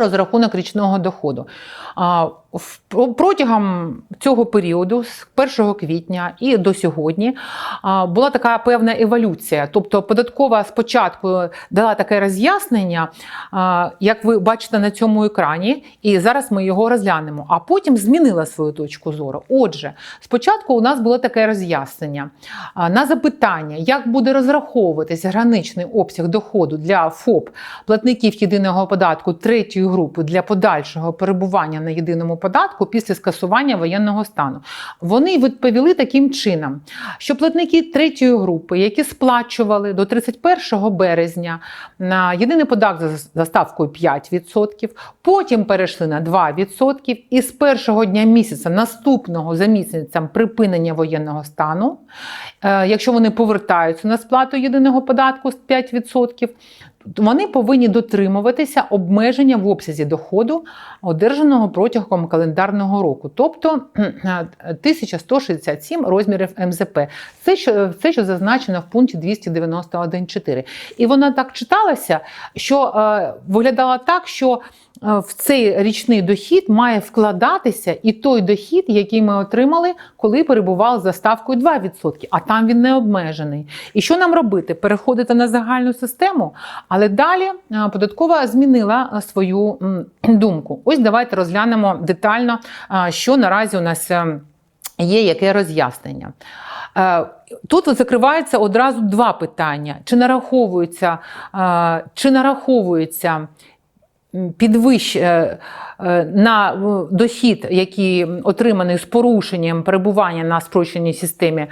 Розрахунок річного доходу. Протягом цього періоду, з 1 квітня і до сьогодні, була така певна еволюція. Тобто, податкова спочатку дала таке роз'яснення, як ви бачите на цьому екрані, і зараз ми його розглянемо. А потім змінила свою точку зору. Отже, спочатку у нас було таке роз'яснення на запитання, як буде розраховуватись граничний обсяг доходу для ФОП платників єдиного податку третьої групи для подальшого перебування на єдиному податку після скасування воєнного стану. Вони відповіли таким чином, що платники третьої групи, які сплачували до 31 березня на єдиний податок за- за ставкою 5%, потім перейшли на 2%, і з першого дня місяця наступного за місяцем припинення воєнного стану, е, якщо вони повертаються на сплату єдиного податку з 5%, вони повинні дотримуватися обмеження в обсязі доходу, одержаного протягом календарного року, тобто кхм, 1167 розмірів МЗП. Це що, це, що зазначено в пункті 291.4. І вона так читалася, що е, виглядала так, що в цей річний дохід має вкладатися і той дохід, який ми отримали, коли перебували за ставкою 2%, а там він не обмежений. І що нам робити? Переходити на загальну систему, але далі е, податкова змінила е, свою думку. Ось давайте розглянемо детально, е, що наразі у нас е, є, яке роз'яснення. Е, Тут закривається одразу два питання: чи нараховується, е, чи нараховується підвищ е, е, на е, дохід, який отриманий з порушенням перебування на спрощеній системі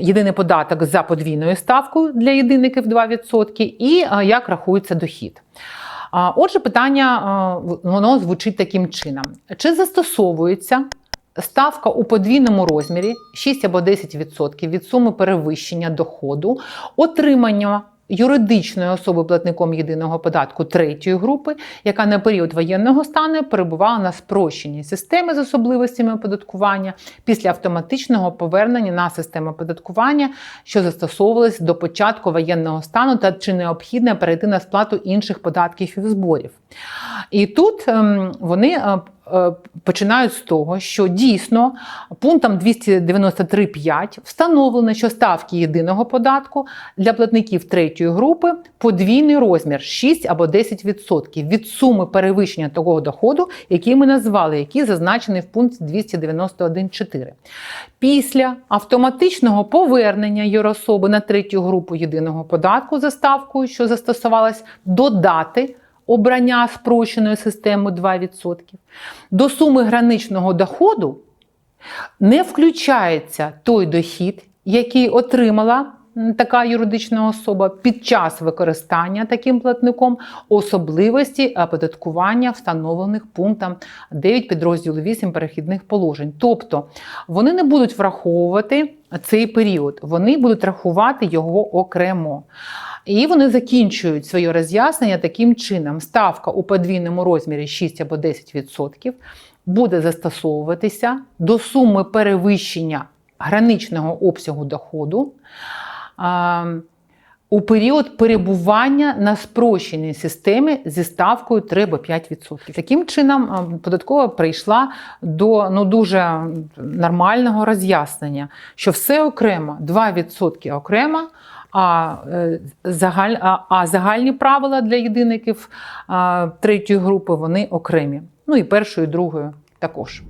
єдиний податок за подвійною ставкою для єдиників 2%, і як рахується дохід. Отже, питання воно звучить таким чином: чи застосовується ставка у подвійному розмірі 6 або 10% від суми перевищення доходу, отримання юридичної особи платником єдиного податку третьої групи, яка на період воєнного стану перебувала на спрощеній системі з особливостями оподаткування після автоматичного повернення на систему оподаткування, що застосовувалась до початку воєнного стану, та чи необхідно перейти на сплату інших податків і зборів. І тут ем, вони е, починають з того, що дійсно пунктом 293.5 встановлено, що ставки єдиного податку для платників третьої групи подвійний розмір 6 або 10% від суми перевищення того доходу, який ми назвали, який зазначений в пункті 291.4. Після автоматичного повернення юрособи на третю групу єдиного податку за ставкою, що застосувалась, додати обрання спрощеної системи 2%, до суми граничного доходу не включається той дохід, який отримала така юридична особа під час використання таким платником особливості оподаткування, встановлених пунктом 9 підрозділу 8 перехідних положень. Тобто вони не будуть враховувати цей період, вони будуть рахувати його окремо. І вони закінчують своє роз'яснення таким чином: ставка у подвійному розмірі 6 або 10% буде застосовуватися до суми перевищення граничного обсягу доходу у період перебування на спрощеній системі зі ставкою 3 або 5%. Таким чином, податкова прийшла до ну, дуже нормального роз'яснення, що все окремо, 2% окремо. А, е, загаль, а, а загальні правила для єдиників а, третьої групи вони окремі. Ну і першої, і другої також.